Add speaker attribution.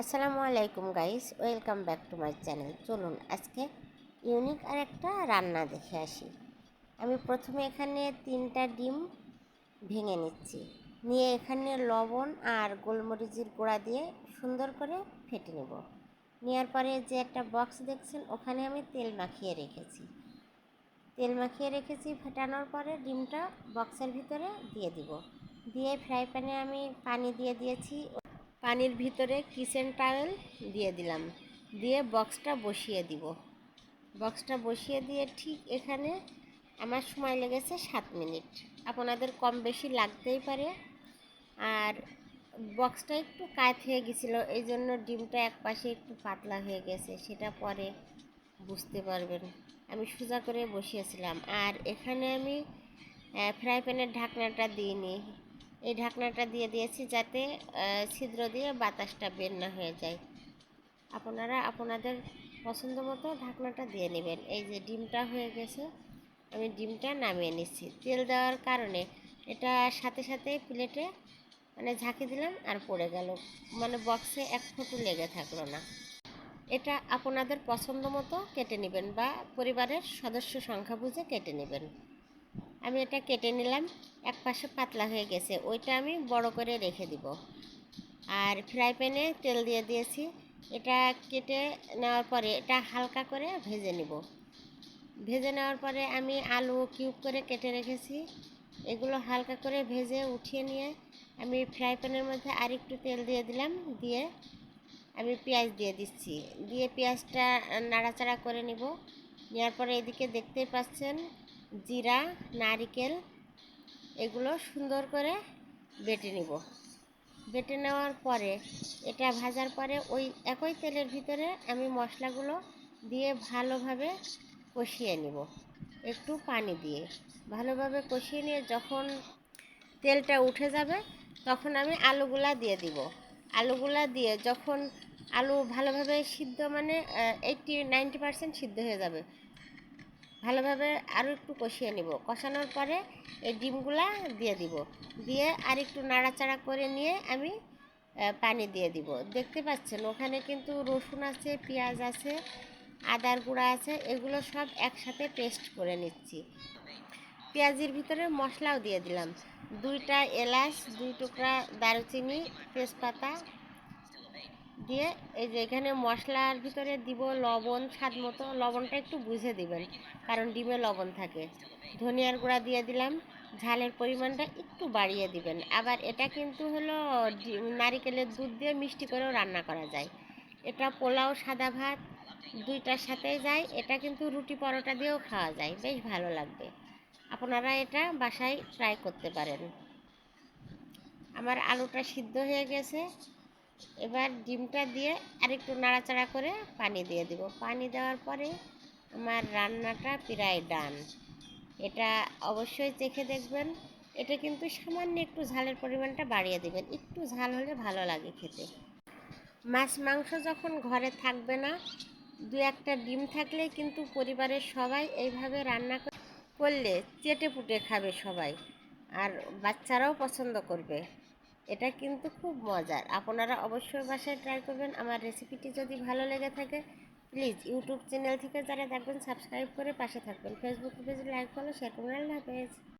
Speaker 1: আসসালামু আলাইকুম guys welcome back to my channel চলুন আজকে ইউনিক আর একটা রান্না দেখে আসি। আমি প্রথমে এখানে তিনটা ডিম ভেঙে নিচ্ছি। নিয়ে এখানে লবণ আর গোলমরিচের গুঁড়া দিয়ে সুন্দর করে ফেটে নেব। নেওয়ার পরে যে একটা বক্স দেখছেন, ওখানে আমি তেল মাখিয়ে রেখেছি। তেল মাখিয়ে রেখেছি, ফেটানোর পরে ডিমটা বক্সের ভিতরে দিয়ে দিব। দিয়ে ফ্রাই প্যানে আমি পানি দিয়ে দিয়েছি। পানির ভিতরে কিচেন টাওয়েল দিয়ে দিলাম। দিয়ে বক্সটা বসিয়ে দিব। বক্সটা বসিয়ে দিয়ে ঠিক এখানে আমার সময় লেগেছে সাত মিনিট। আপনাদের কম বেশি লাগতেই পারে। আর বক্সটা একটু কাত হয়ে গেছিল এই জন্য ডিমটা এক পাশে একটু পাতলা হয়ে গেছে, সেটা পরে বুঝতে পারবেন। আমি সোজা করে বসিয়েছিলাম। আর এখানে আমি ফ্রাই প্যানের ঢাকনাটা দিইনি এই ঢাকনাটা দিয়ে দিয়েছি যাতে ছিদ্র দিয়ে বাতাসটা বের না হয়ে যায়। আপনারা আপনাদের পছন্দ মতো ঢাকনাটা দিয়ে নেবেন। এই যে ডিমটা হয়ে গেছে, আমি ডিমটা নামিয়ে নিচ্ছি। তেল দেওয়ার কারণে এটা সাথে সাথে প্লেটে মানে ঝাঁকি দিলাম আর পড়ে গেল। মানে বক্সে এক ফোঁটু লেগে থাকল না। এটা আপনাদের পছন্দ মতো কেটে নেবেন বা পরিবারের সদস্য সংখ্যা বুঝে কেটে নেবেন। আমি এটা কেটে নিলাম, এক পাশে পাতলা হয়ে গেছে। ওইটা আমি বড় করে রেখে দিব। আর ফ্রাই প্যানে তেল দিয়ে দিয়েছি। এটা কেটে নেওয়ার পরে এটা হালকা করে ভেজে নিব। ভেজে নেওয়ার পরে আমি আলু কিউব করে কেটে রেখেছি। এগুলো হালকা করে ভেজে উঠিয়ে নিয়ে আমি ফ্রাই প্যানের মধ্যে আর একটু তেল দিয়ে দিলাম। দিয়ে আমি পেঁয়াজ দিয়ে দিচ্ছি। দিয়ে পেঁয়াজটা নাড়াচাড়া করে নিব। নেওয়ার পরে এদিকে দেখতেই পাচ্ছেন জিরা, নারিকেল এগুলো সুন্দর করে বেটে নিব। বেটে নেওয়ার পরে এটা ভাজার পরে ওই একই তেলের ভিতরে আমি মশলাগুলো দিয়ে ভালোভাবে কষিয়ে নিব। একটু পানি দিয়ে। ভালোভাবে কষিয়ে নিয়ে যখন তেলটা উঠে যাবে তখন আমি আলুগুলা দিয়ে দিব। আলুগুলা দিয়ে যখন আলু ভালোভাবে সিদ্ধ মানে এইটটি নাইনটি পারসেন্ট সিদ্ধ হয়ে যাবে। ভালোভাবে আরও একটু কষিয়ে নিব। কষানোর পরে এই ডিমগুলা দিয়ে দিব। দিয়ে আর একটু নাড়াচাড়া করে নিয়ে আমি পানি দিয়ে দিব। দেখতে পাচ্ছেন, ওখানে কিন্তু রসুন আছে, পেঁয়াজ আছে, আদার গুঁড়া আছে, এগুলো সব একসাথে পেস্ট করে নিচ্ছি। পেঁয়াজের ভিতরে মশলাও দিয়ে দিলাম। দুইটা এলাচ, দুই টুকরা দারুচিনি, তেজপাতা দিয়ে এই যে এখানে মশলার ভিতরে দিব লবণ স্বাদ মতো। লবণটা একটু বুঝে দিবেন, কারণ ডিমে লবণ থাকে। ধনিয়ার গুঁড়া দিয়ে দিলাম, ঝালের পরিমাণটা একটু বাড়িয়ে দিবেন। আবার এটা কিন্তু হলো নারিকেলের দুধ দিয়ে মিষ্টি করেও রান্না করা যায়। এটা পোলাও, সাদা ভাত দুইটার সাথেই যায়। এটা কিন্তু রুটি পরোটা দিয়েও খাওয়া যায়। বেশ ভালো লাগবে। আপনারা এটা বাসায় ট্রাই করতে পারেন। আমার আলুটা সিদ্ধ হয়ে গেছে। এবার ডিমটা দিয়ে আরেকটু নাড়াচাড়া করে পানি দিয়ে দিব। পানি দেওয়ার পরে আমার রান্নাটা প্রায় ডান। এটা অবশ্যই চেখে দেখবেন। এটা কিন্তু সামান্য একটু ঝালের পরিমাণটা বাড়িয়ে দেবেন। একটু ঝাল হলে ভালো লাগে খেতে। মাছ, মাংস যখন ঘরে থাকবে না, দু একটা ডিম থাকলে কিন্তু পরিবারের সবাই এইভাবে রান্না করলে চেটে পুটে খাবে সবাই। আর বাচ্চারাও পছন্দ করবে। এটা কিন্তু খুব মজার। আপনারা অবশ্যই বাসায় ট্রাই করবেন। আমার রেসিপিটি যদি ভালো লেগে থাকে প্লিজ ইউটিউব চ্যানেল থেকে যারা দেখবেন সাবস্ক্রাইব করে পাশে থাকবেন। ফেসবুক পেজে লাইক ফলো শেয়ার করবেন। আল্লাহ